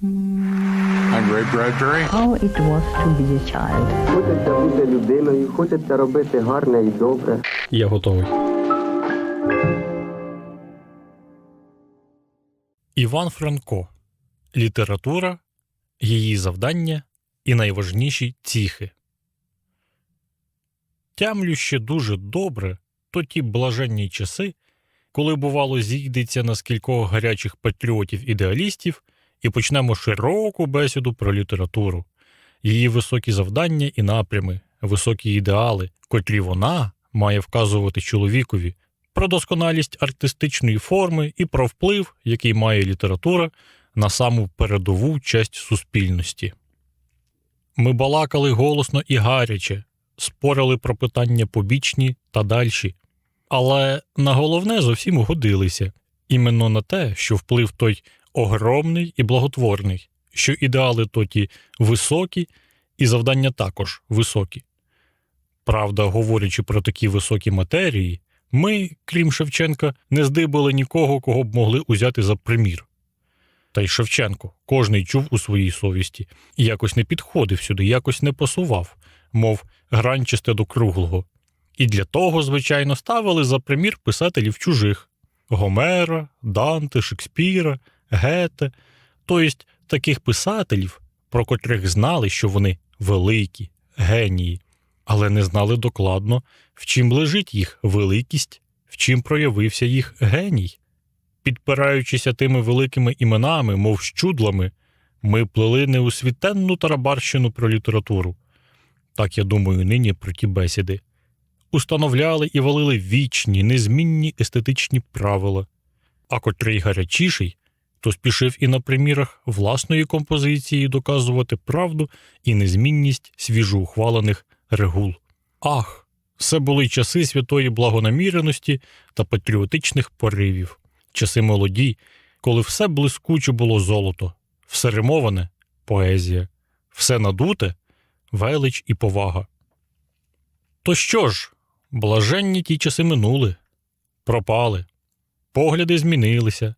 How it was to be a child. Хочеться бути людиною, хочеться робити гарне і добре. Я готовий. Іван Франко. Література, її завдання і найважніші ціхи. Тямлю ще дуже добре то ті блаженні часи, коли, бувало, зійдеться на скількох гарячих патріотів-ідеалістів і почнемо широку бесіду про літературу, її високі завдання і напрями, високі ідеали, котрі вона має вказувати чоловікові, про досконалість артистичної форми і про вплив, який має література на саму передову часть суспільності. Ми балакали голосно і гаряче, спорили про питання побічні та дальші, але на головне зовсім годилися іменно на те, що вплив той огромний і благотворний, що ідеали тоті високі, і завдання також високі. Правда, говорячи про такі високі матерії, ми, крім Шевченка, не здибали нікого, кого б могли узяти за примір. Та й Шевченко кожний чув у своїй совісті, і якось не підходив сюди, якось не пасував, мов гранчисте до круглого. І для того, звичайно, ставили за примір писателів чужих Гомера, Данте, Шекспіра, Гете, тобто таких писателів, про котрих знали, що вони великі, генії, але не знали докладно, в чим лежить їх великість, в чим проявився їх геній. Підпираючися тими великими іменами, мов щудлами, ми плели неусвітенну тарабарщину про літературу. Так я думаю нині про ті бесіди. Установляли і валили вічні, незмінні естетичні правила, а котрий гарячіший, то спішив і на примірах власної композиції доказувати правду і незмінність свіжоухвалених регул. Ах, це були часи святої благонаміреності та патріотичних поривів, часи молоді, коли все блискуче було золото, все римоване поезія, все надуте велич і повага. То що ж, блаженні ті часи минули, пропали, погляди змінилися,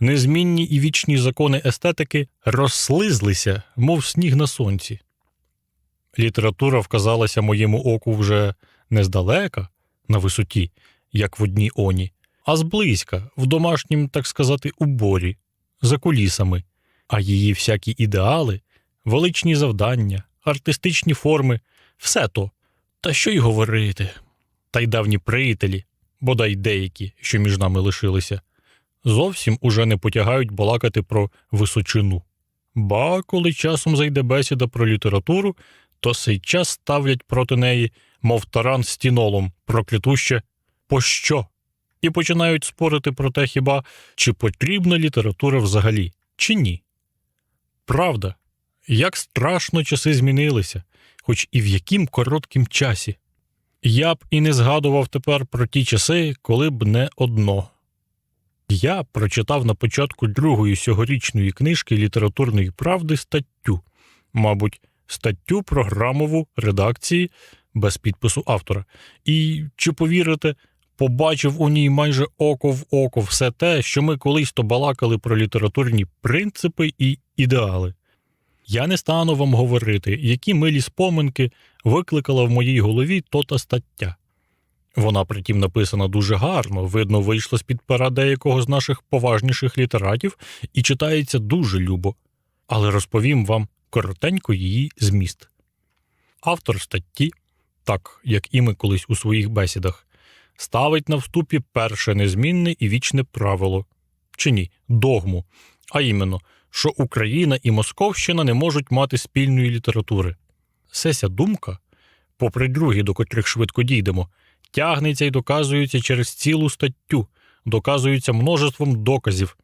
незмінні і вічні закони естетики розслизлися, мов сніг на сонці. Література вказалася моєму оку вже не здалека, на висоті, як в одній оні, а зблизька, в домашнім, так сказати, уборі, за кулісами, а її всякі ідеали, величні завдання, артистичні форми, все то. Та що й говорити. Та й давні приятелі, бодай деякі, що між нами лишилися, зовсім уже не потягають балакати про височину. Ба, коли часом зайде бесіда про літературу, то сей час ставлять проти неї, мов таран з тінолом, проклятуще «пощо?» і починають спорити про те хіба, чи потрібна література взагалі, чи ні. Правда, як страшно часи змінилися, хоч і в яким короткім часі. Я б і не згадував тепер про ті часи, коли б не одно. Я прочитав на початку другої сьогорічної книжки літературної правди статтю, мабуть, статтю програмову редакції без підпису автора. І, чи повірите, побачив у ній майже око в око все те, що ми колись то балакали про літературні принципи і ідеали. Я не стану вам говорити, які милі споминки викликала в моїй голові тота стаття. Вона притім написана дуже гарно, видно, вийшла з-під пера деякого з наших поважніших літератів і читається дуже любо, але розповім вам коротенько її зміст. Автор статті, так як і ми колись у своїх бесідах, ставить на вступі перше незмінне і вічне правило чи ні, догму, а іменно, що Україна і Московщина не можуть мати спільної літератури. Сеся думка, попри другі, до котрих швидко дійдемо, тягнеться і доказується через цілу статтю, доказується множеством доказів.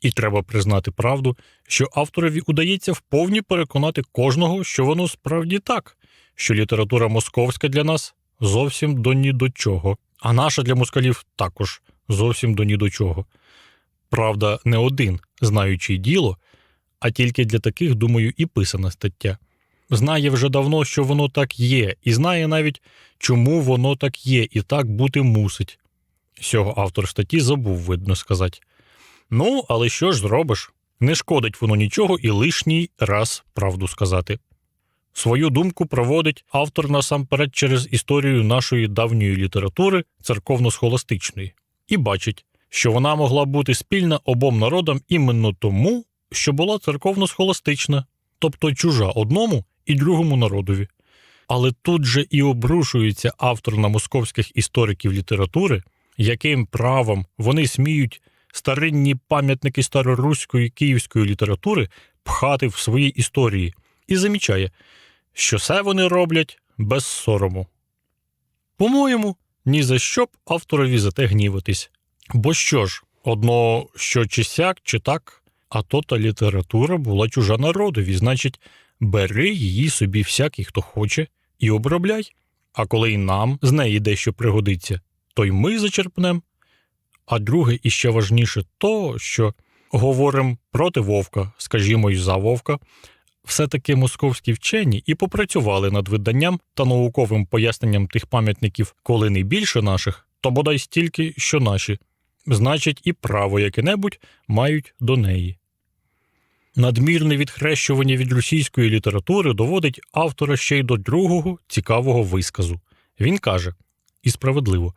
І треба признати правду, що авторові удається вповні переконати кожного, що воно справді так, що література московська для нас зовсім до ні до чого, а наша для москалів також зовсім до ні до чого. Правда, не один, знаючи діло, а тільки для таких, думаю, і писана стаття. Знає вже давно, що воно так є, і знає навіть, чому воно так є, і так бути мусить. Сього автор статті забув, видно сказати. Ну, але що ж зробиш? Не шкодить воно нічого і лишній раз правду сказати. Свою думку проводить автор насамперед через історію нашої давньої літератури церковно-схоластичної і бачить, що вона могла бути спільна обом народам іменно тому, що була церковно-схоластична, тобто чужа одному і другому народові. Але тут же і обрушується автор на московських істориків літератури, яким правом вони сміють старинні пам'ятники староруської київської літератури пхати в свої історії, і замічає, що це вони роблять без сорому. По-моєму, ні за що б авторові за те гніватись. Бо що ж, одно, що чи сяк, чи так, а то та література була чужа народові, значить, бери її собі всякий, хто хоче, і обробляй. А коли й нам з неї дещо пригодиться, то й ми зачерпнем. А друге, і ще важніше, то, що говоримо проти вовка, скажімо, й за вовка, все-таки московські вчені і попрацювали над виданням та науковим поясненням тих пам'ятників, коли не більше наших, то бодай стільки, що наші, значить, і право яке-небудь мають до неї. Надмірне відхрещування від російської літератури доводить автора ще й до другого цікавого висказу. Він каже, і справедливо,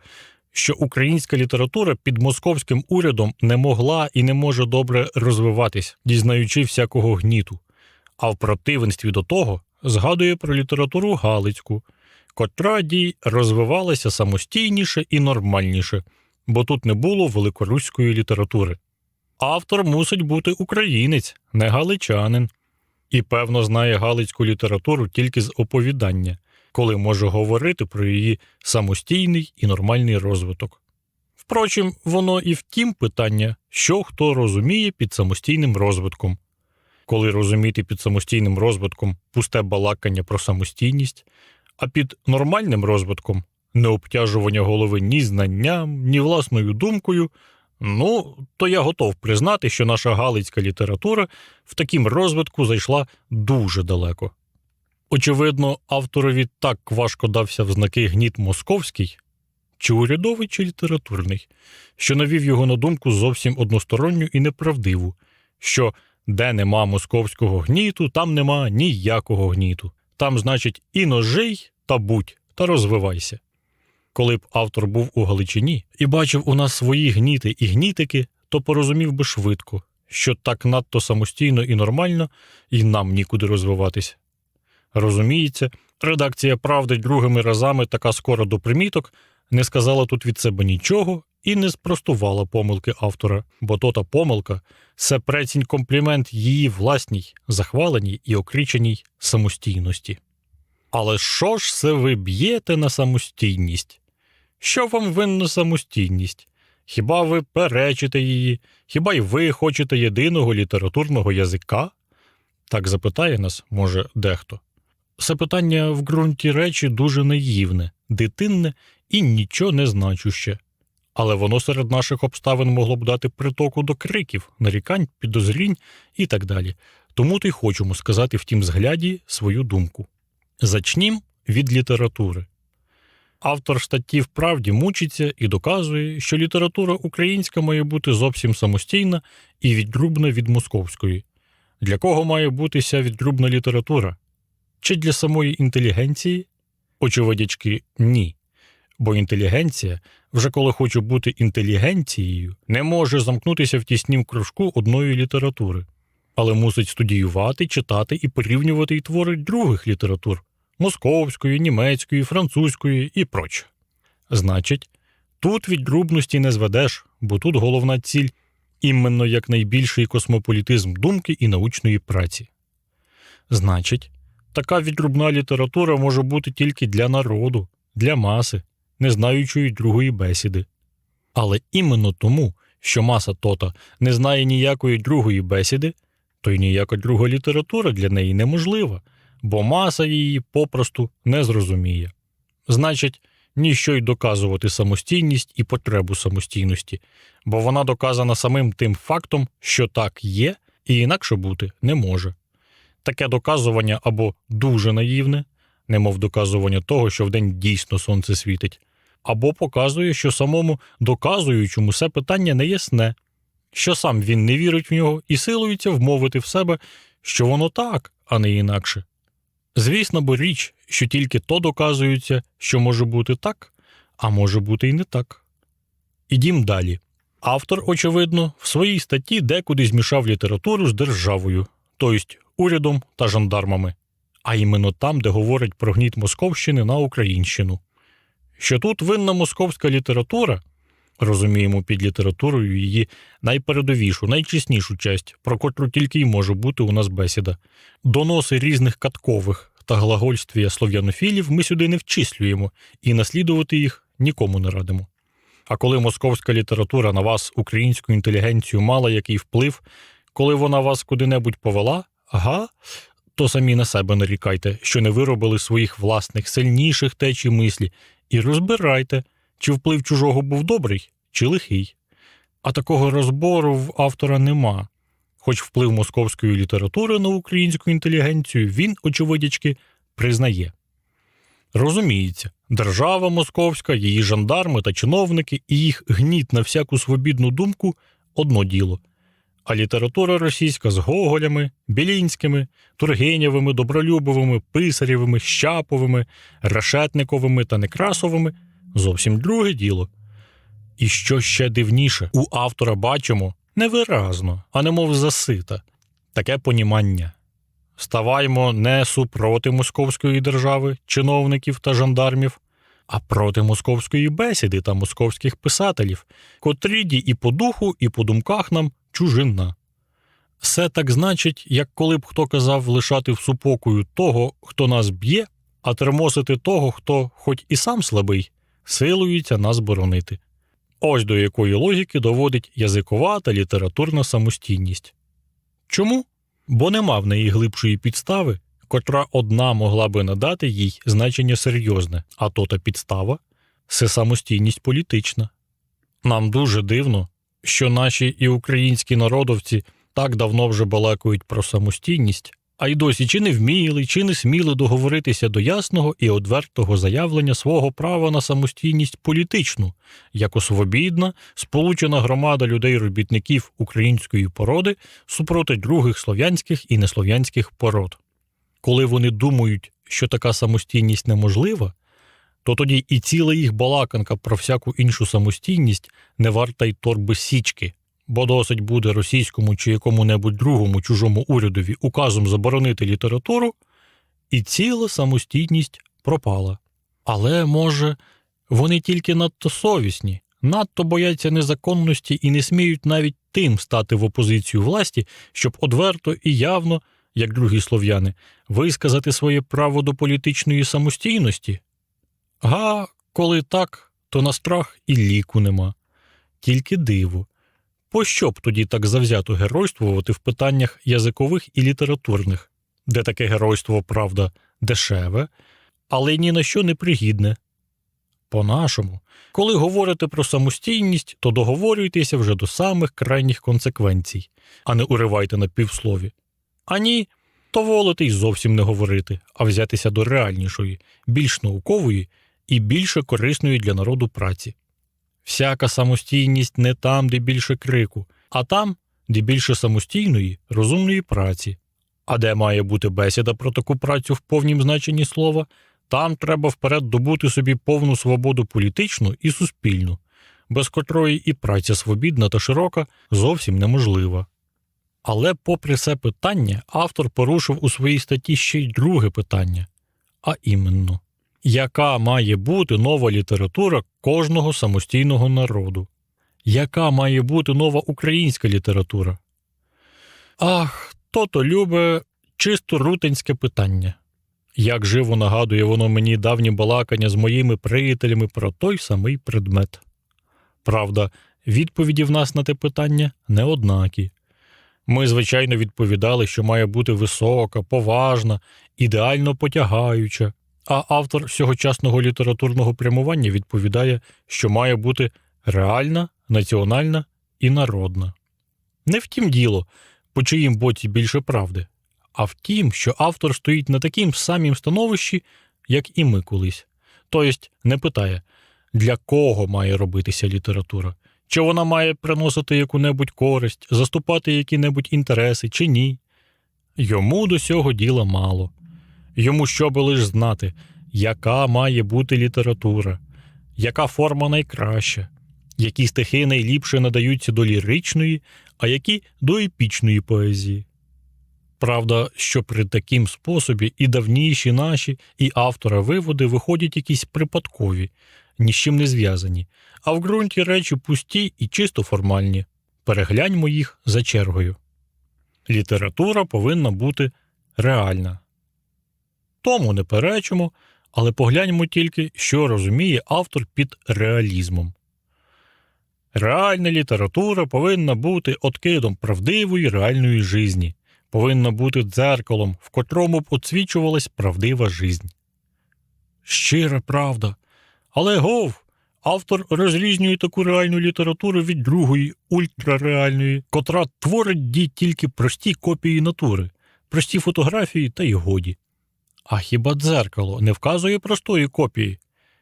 що українська література під московським урядом не могла і не може добре розвиватись, дізнаючи всякого гніту, а в противенстві до того згадує про літературу Галицьку, котра дій розвивалася самостійніше і нормальніше, бо тут не було великоруської літератури. Автор мусить бути українець, не галичанин, і, певно, знає галицьку літературу тільки з оповідання, коли може говорити про її самостійний і нормальний розвиток. Впрочем, воно і втім питання, що хто розуміє під самостійним розвитком. Коли розуміти під самостійним розвитком пусте балакання про самостійність, а під нормальним розвитком не обтяжування голови ні знанням, ні власною думкою, ну, то я готов признати, що наша галицька література в таким розвитку зайшла дуже далеко. Очевидно, авторові так важко дався в знаки гніт московський, чи урядовий, чи літературний, що навів його на думку зовсім односторонню і неправдиву, що де нема московського гніту, там нема ніякого гніту. Там, значить, і ножей, та будь, та розвивайся. Коли б автор був у Галичині і бачив у нас свої гніти і гнітики, то порозумів би швидко, що так надто самостійно і нормально, і нам нікуди розвиватись. Розуміється, редакція правди другими разами така скоро до приміток не сказала тут від себе нічого і не спростувала помилки автора, бо то та помилка це прецінь комплімент її власній, захваленій і окріченій самостійності. Але що ж це ви б'єте на самостійність? Що вам винна самостійність? Хіба ви перечите її, хіба й ви хочете єдиного літературного язика? Так запитає нас, може, дехто. Це питання в ґрунті речі дуже наївне, дитинне і нічого не значуще. Але воно серед наших обставин могло б дати притоку до криків, нарікань, підозрінь і так далі. Тому то й хочемо сказати в тім згляді свою думку. Зачнім від літератури. Автор статті вправді мучиться і доказує, що література українська має бути зовсім самостійна і відрубна від московської. Для кого має бути ця відрубна література? Чи для самої інтелігенції? Очевидячки, ні. Бо інтелігенція, вже коли хоче бути інтелігенцією, не може замкнутися в тіснім кружку одної літератури, але мусить студіювати, читати і порівнювати й твори других літератур московської, німецької, французької і проче. Значить, тут відрубності не зведеш, бо тут головна ціль іменно як найбільший космополітизм думки і научної праці. Значить, така відрубна література може бути тільки для народу, для маси, не знаючої другої бесіди. Але іменно тому, що маса тота не знає ніякої другої бесіди, то й ніяка друга література для неї неможлива, бо маса її попросту не зрозуміє. Значить, ніщо й доказувати самостійність і потребу самостійності, бо вона доказана самим тим фактом, що так є, і інакше бути не може. Таке доказування або дуже наївне, немов доказування того, що вдень дійсно сонце світить, або показує, що самому доказуючому це питання не ясне, що сам він не вірить в нього і силується вмовити в себе, що воно так, а не інакше. Звісно, бо річ, що тільки то доказується, що може бути так, а може бути і не так. Ідім далі. Автор, очевидно, в своїй статті декуди змішав літературу з державою, тобто урядом та жандармами, а іменно там, де говорять про гніт Московщини на Українщину. Що тут винна московська література, розуміємо під літературою її найпередовішу, найчеснішу часть, про котру тільки й може бути у нас бесіда. Доноси різних каткових та глагольствія слов'янофілів ми сюди не вчислюємо і наслідувати їх нікому не радимо. А коли московська література на вас, українську інтелігенцію, мала який вплив, коли вона вас куди-небудь повела, ага, то самі на себе нарікайте, що не виробили своїх власних сильніших течій мислі, і розбирайте, чи вплив чужого був добрий, чи лихий. А такого розбору в автора нема. Хоч вплив московської літератури на українську інтелігенцію він, очевидячки, признає. Розуміється, держава московська, її жандарми та чиновники і їх гніт на всяку свобідну думку одно діло. А література російська з Гоголями, Білінськими, Тургенєвими, Добролюбовими, Писарєвими, Щаповими, Решетниковими та Некрасовими зовсім друге діло. І що ще дивніше, у автора бачимо невиразно, а немов засита, таке понімання. Ставаймо не супроти московської держави, чиновників та жандармів, а проти московської бесіди та московських писателів, котрі ді і по духу, і по думках нам чужина. Все так значить, як коли б хто казав лишати в супокою того, хто нас б'є, а термосити того, хто, хоч і сам слабий, силується нас боронити. Ось до якої логіки доводить язикова та літературна самостійність. Чому? Бо нема в неї глибшої підстави, котра одна могла би надати їй значення серйозне, а то та підстава це самостійність політична. Нам дуже дивно, що наші і українські народовці так давно вже балакають про самостійність, а й досі чи не вміли, чи не сміли договоритися до ясного і одвертого заявлення свого права на самостійність політичну, як свобідна, сполучена громада людей-робітників української породи супроти других слов'янських і неслов'янських пород. Коли вони думають, що така самостійність неможлива, то тоді і ціла їх балаканка про всяку іншу самостійність не варта й торби січки, бо досить буде російському чи якому-небудь другому чужому урядові указом заборонити літературу, і ціла самостійність пропала. Але, може, вони тільки надто совісні, надто бояться незаконності і не сміють навіть тим стати в опозицію власті, щоб одверто і явно, як другі слов'яни, висказати своє право до політичної самостійності. Га, коли так, то на страх і ліку нема. Тільки диво. Пощо б тоді так завзято геройствувати в питаннях язикових і літературних, де таке геройство, правда, дешеве, але ні на що не пригідне? По-нашому, коли говорите про самостійність, то договорюйтеся вже до самих крайніх консеквенцій, а не уривайте на півслові. А ні, то волити й зовсім не говорити, а взятися до реальнішої, більш наукової і більше корисної для народу праці. Всяка самостійність не там, де більше крику, а там, де більше самостійної, розумної праці. А де має бути бесіда про таку працю в повнім значенні слова, там треба вперед добути собі повну свободу політичну і суспільну, без котрої і праця свобідна та широка зовсім неможлива. Але, попри це питання, автор порушив у своїй статті ще й друге питання, а іменно яка має бути нова література кожного самостійного народу? Яка має бути нова українська література? Ах, то-то любе чисто рутинське питання. Як живо нагадує воно мені давні балакання з моїми приятелями про той самий предмет. Правда, відповіді в нас на те питання неоднакі. Ми, звичайно, відповідали, що має бути висока, поважна, ідеально потягаюча, а автор сьогочасного літературного прямування відповідає, що має бути реальна, національна і народна. Не в тім діло, по чиїм боці більше правди, а в тім, що автор стоїть на таким самім становищі, як і ми колись. Тобто не питає, для кого має робитися література, чи вона має приносити яку-небудь користь, заступати які-небудь інтереси, чи ні. Йому до цього діла мало. Йому щоби лиш знати, яка має бути література, яка форма найкраща, які стихи найліпше надаються до ліричної, а які до епічної поезії. Правда, що при таким способі і давніші наші, і автора виводи виходять якісь припадкові, ні з чим не зв'язані, а в ґрунті речі пусті і чисто формальні. Перегляньмо їх за чергою. Література повинна бути реальна. Тому не перечимо, але погляньмо тільки, що розуміє автор під реалізмом. Реальна література повинна бути откидом правдивої реальної жизні, повинна бути дзеркалом, в котрому б оцвічувалась правдива жизнь. Щира правда. Але гов, автор розрізнює таку реальну літературу від другої, ультрареальної, котра творить ді тільки прості копії натури, прості фотографії та й годі. А хіба дзеркало не вказує простої копії?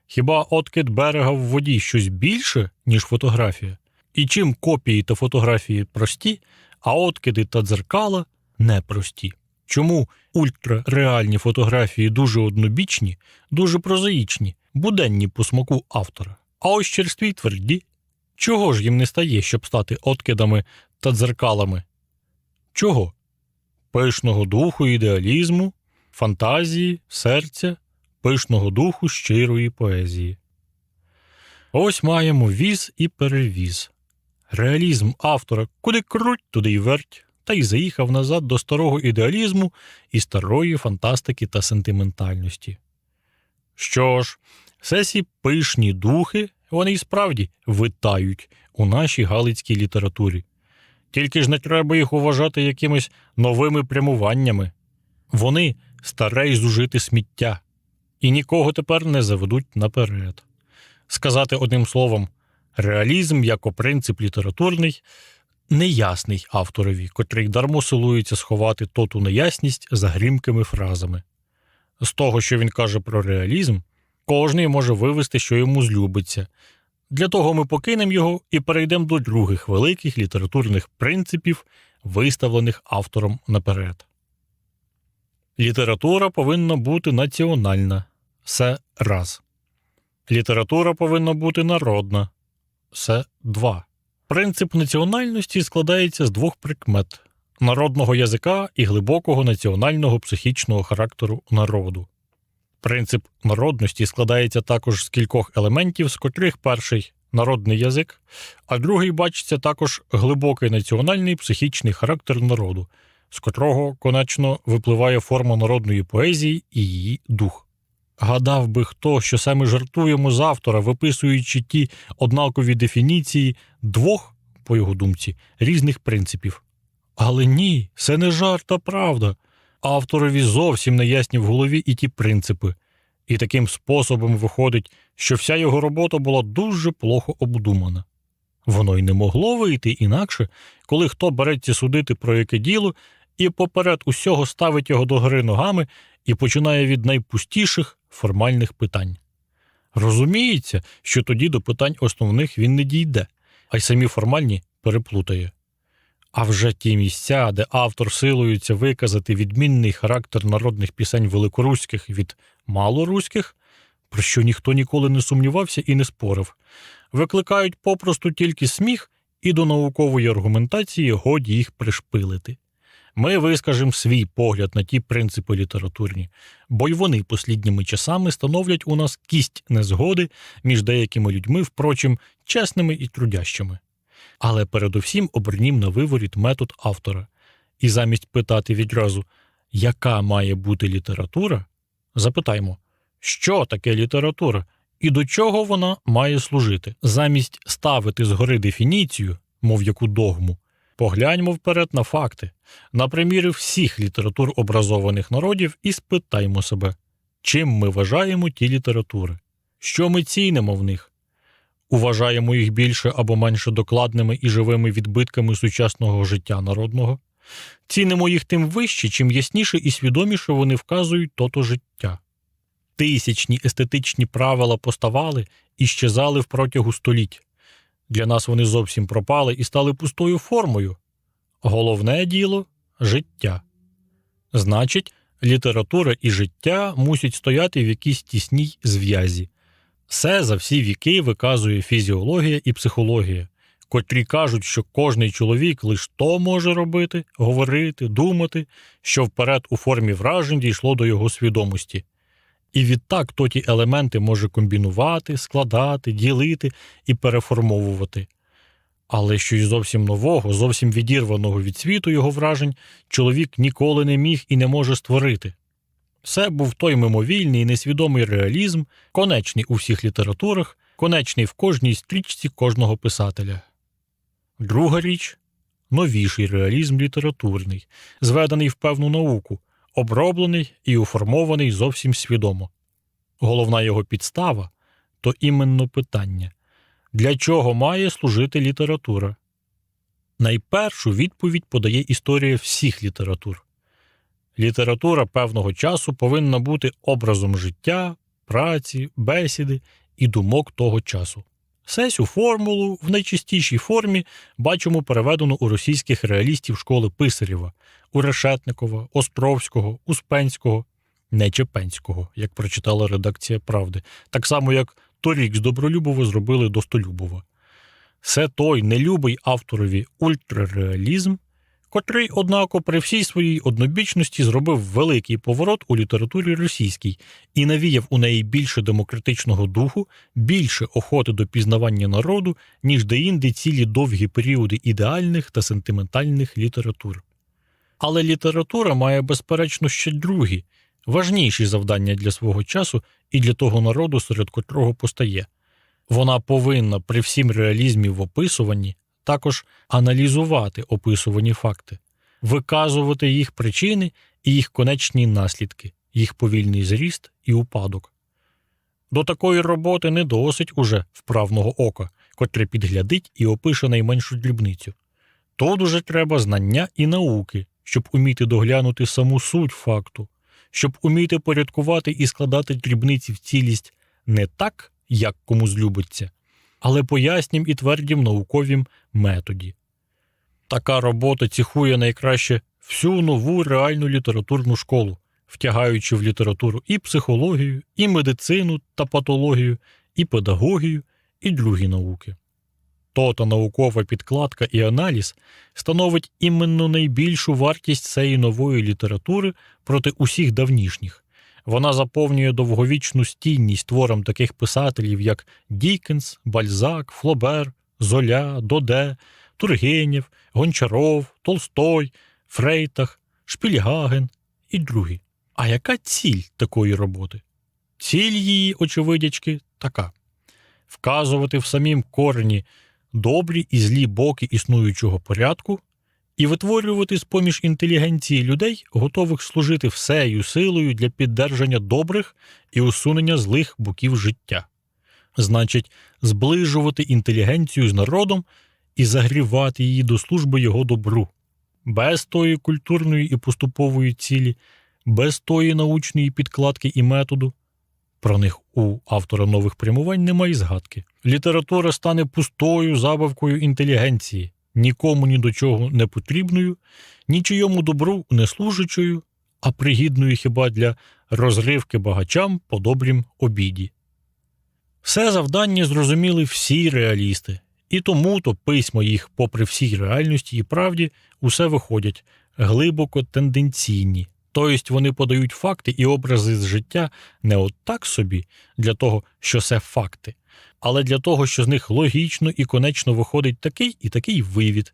Хіба откид берега в воді щось більше, ніж фотографія? І чим копії та фотографії прості, а откиди та дзеркала непрості? Чому ультрареальні фотографії дуже однобічні, дуже прозаїчні, буденні по смаку автора? А ось черстві тверді. Чого ж їм не стає, щоб стати откидами та дзеркалами? Чого? Пишного духу ідеалізму, фантазії, серця, пишного духу щирої поезії. Ось маємо віз і перевіз. Реалізм автора куди круть, туди й верть, та й заїхав назад до старого ідеалізму і старої фантастики та сентиментальності. Що ж, сесі пишні духи, вони й справді витають у нашій галицькій літературі. Тільки ж не треба їх вважати якимись новими прямуваннями. Вони старе й зужите сміття, і нікого тепер не заведуть наперед. Сказати одним словом, реалізм як принцип літературний неясний авторові, котрий дармо силується сховати тоту неясність за грімкими фразами. З того, що він каже про реалізм, кожний може вивести, що йому злюбиться. Для того ми покинемо його і перейдемо до других великих літературних принципів, виставлених автором наперед. Література повинна бути національна. Це раз. Література повинна бути народна. Це два. Принцип національності складається з двох прикмет народного язика і глибокого національного психічного характеру народу. Принцип народності складається також з кількох елементів, з котрих перший народний язик, а другий бачиться також глибокий національний психічний характер народу, з котрого, конечно, випливає форма народної поезії і її дух. Гадав би хто, що саме жартуємо з автора, виписуючи ті однакові дефініції двох, по його думці, різних принципів. Але ні, це не жарт, а правда. Авторові зовсім не ясні в голові і ті принципи, і таким способом виходить, що вся його робота була дуже плохо обдумана. Воно й не могло вийти інакше, коли хто береться судити про яке діло і поперед усього ставить його до гори ногами і починає від найпустіших формальних питань. Розуміється, що тоді до питань основних він не дійде, а й самі формальні переплутає. А вже ті місця, де автор силується виказати відмінний характер народних пісень великоруських від малоруських, про що ніхто ніколи не сумнівався і не спорив, викликають попросту тільки сміх і до наукової аргументації годі їх пришпилити. Ми вискажемо свій погляд на ті принципи літературні, бо й вони послідніми часами становлять у нас кість незгоди між деякими людьми, впрочем, чесними і трудящими. Але передусім обернім на виворіт метод автора, і замість питати відразу, яка має бути література, запитаймо, що таке література і до чого вона має служити, замість ставити згори дефініцію, мов яку догму. Погляньмо вперед на факти, на приміри всіх літератур образованих народів і спитаймо себе, чим ми вважаємо ті літератури, що ми цінимо в них, уважаємо їх більше або менше докладними і живими відбитками сучасного життя народного, цінимо їх тим вище, чим ясніше і свідоміше вони вказують тото життя. Тисячні естетичні правила поставали і щезали в протягу століть. Для нас вони зовсім пропали і стали пустою формою. Головне діло життя. Значить, література і життя мусять стояти в якійсь тісній зв'язі. Все за всі віки виказує фізіологія і психологія, котрі кажуть, що кожний чоловік лише то може робити, говорити, думати, що вперед у формі вражень дійшло до його свідомості. І відтак то ті елементи може комбінувати, складати, ділити і переформовувати. Але щось зовсім нового, зовсім відірваного від світу його вражень, чоловік ніколи не міг і не може створити. Це був той мимовільний і несвідомий реалізм, конечний у всіх літературах, конечний в кожній стрічці кожного писателя. Друга річ новіший реалізм літературний, зведений в певну науку, оброблений і уформований зовсім свідомо. Головна його підстава то іменно питання для чого має служити література? Найпершу відповідь подає історія всіх літератур. Література певного часу повинна бути образом життя, праці, бесіди і думок того часу. Сесю формулу в найчистішій формі бачимо переведену у російських реалістів школи Писарєва, у Решетникова, Островського, Успенського, Нечепенського, як прочитала редакція Правди, так само як торік з Добролюбова зробили Достолюбова. Це той нелюбий авторові ультрареалізм, котрий, однако, при всій своїй однобічності зробив великий поворот у літературі російській і навіяв у неї більше демократичного духу, більше охоти до пізнавання народу, ніж деінде цілі довгі періоди ідеальних та сентиментальних літератур. Але література має, безперечно, ще другі, важніші завдання для свого часу і для того народу, серед котрого постає. Вона повинна при всім реалізмі в описуванні також аналізувати описувані факти, виказувати їх причини і їх конечні наслідки, їх повільний зріст і упадок. До такої роботи не досить уже вправного ока, котре підглядить і опише найменшу дрібницю. Тут уже треба знання і науки, щоб уміти доглянути саму суть факту, щоб уміти порядкувати і складати дрібниці в цілість не так, як кому злюбиться, але по яснім і твердім науковім методі. Така робота ціхує найкраще всю нову реальну літературну школу, втягаючи в літературу і психологію, і медицину та патологію, і педагогію, і другі науки. То та наукова підкладка і аналіз становить іменно найбільшу вартість цієї нової літератури проти усіх давнішніх. Вона заповнює довговічну стійність творам таких писателів, як Дікенс, Бальзак, Флобер, Золя, Доде, Тургенєв, Гончаров, Толстой, Фрейтах, Шпільгаген і другі. А яка ціль такої роботи? Ціль її, очевидячки, така вказувати в самім корені добрі і злі боки існуючого порядку і витворювати з поміж інтелігенції людей, готових служити всею силою для піддержання добрих і усунення злих боків життя. Значить, зближувати інтелігенцію з народом і загрівати її до служби його добру, без тої культурної і поступової цілі, без тої научної підкладки і методу. Про них у автора нових прямувань немає згадки. Література стане пустою забавкою інтелігенції, нікому ні до чого не потрібною, нічийому добру не служачою, а пригідною хіба для розривки багачам по добрім обіді. Все завдання зрозуміли всі реалісти, і тому то письма їх, попри всій реальності і правді, усе виходять глибоко тенденційні. Тобто вони подають факти і образи з життя не от так собі, для того, що це факти, але для того, що з них логічно і конечно виходить такий і такий вивід,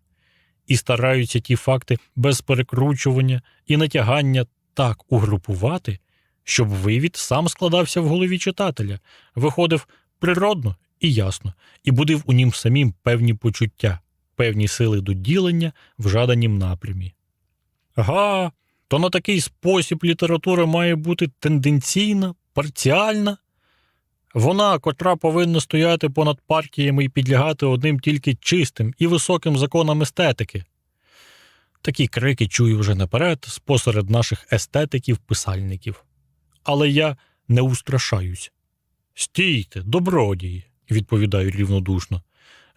і стараються ті факти без перекручування і натягання так угрупувати, щоб вивід сам складався в голові читателя, виходив природно і ясно, і будив у нім самім певні почуття, певні сили до ділення в жаданім напрямі. Га, то на такий спосіб література має бути тенденційна, парціальна. Вона, котра повинна стояти понад партіями і підлягати одним тільки чистим і високим законам естетики. Такі крики чую вже наперед спосеред наших естетиків-писальників. Але я не устрашаюсь. Стійте, добродії, відповідаю рівнодушно.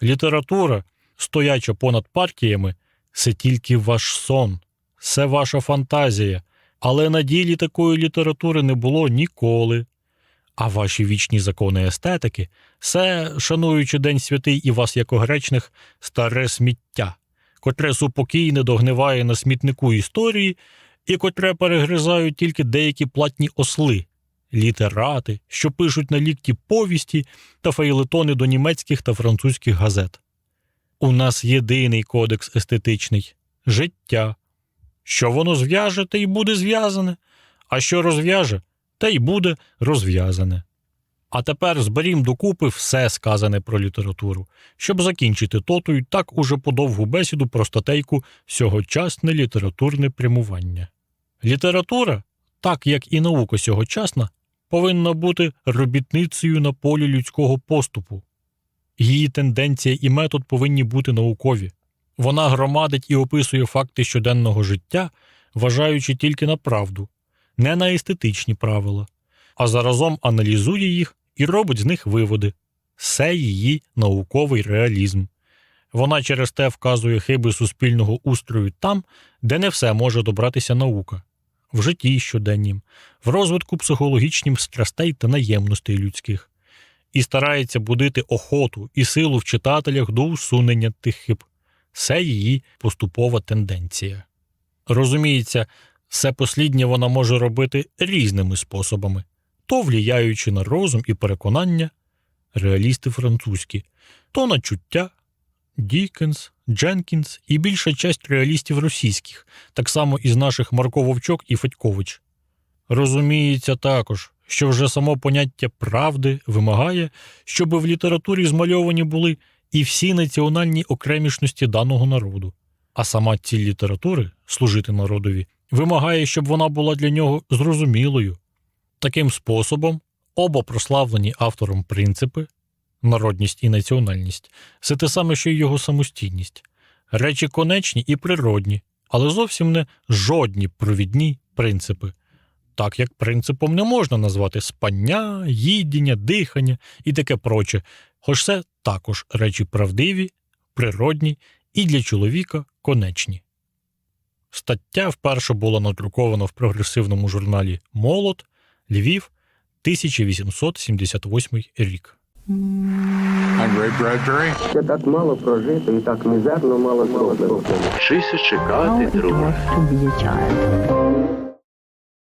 Література, стояча понад партіями, це тільки ваш сон, це ваша фантазія. Але на ділі такої літератури не було ніколи. А ваші вічні закони естетики це, шануючи День святий і вас, як огречних, старе сміття, котре супокійне догниває на смітнику історії і котре перегризають тільки деякі платні осли, літерати, що пишуть на лікті повісті та фейлетони до німецьких та французьких газет. У нас єдиний кодекс естетичний життя. Що воно зв'яже, те й буде зв'язане, а що розв'яже, те й буде розв'язане. А тепер зберім докупи все сказане про літературу, щоб закінчити тоту й так уже подовгу бесіду про статейку сьогочасне літературне прямування. Література, так як і наука сьогочасна, повинна бути робітницею на полі людського поступу. Її тенденція і метод повинні бути наукові. Вона громадить і описує факти щоденного життя, вважаючи тільки на правду, не на естетичні правила, а заразом аналізує їх і робить з них виводи. Це її науковий реалізм. Вона через те вказує хиби суспільного устрою там, де не все може добратися наука, в житті щоденнім, в розвитку психологічнім страстей та наємностей людських, і старається будити охоту і силу в читателях до усунення тих хиб. Це її поступова тенденція. Розуміється, все посліднє вона може робити різними способами, то вліяючи на розум і переконання, реалісти французькі, то на чуття, Дікенс, Дженкінс і більша часть реалістів російських, так само із наших Марко Вовчок і Федькович. Розуміється також, що вже само поняття правди вимагає, щоб в літературі змальовані були і всі національні окремішності даного народу, а сама ціль літератури служити народові вимагає, щоб вона була для нього зрозумілою. Таким способом оба прославлені автором принципи народність і національність це те саме, що й його самостійність, речі конечні і природні, але зовсім не жодні провідні принципи. Так як принципом не можна назвати спання, їдіння, дихання і таке проче, хоч це також речі правдиві, природні і для чоловіка конечні. Стаття вперше була надрукована в прогресивному журналі Молот, Львів, 1878 рік. Ще так мало прожити, і так мізерно мало зроблено. Вчися чекати, it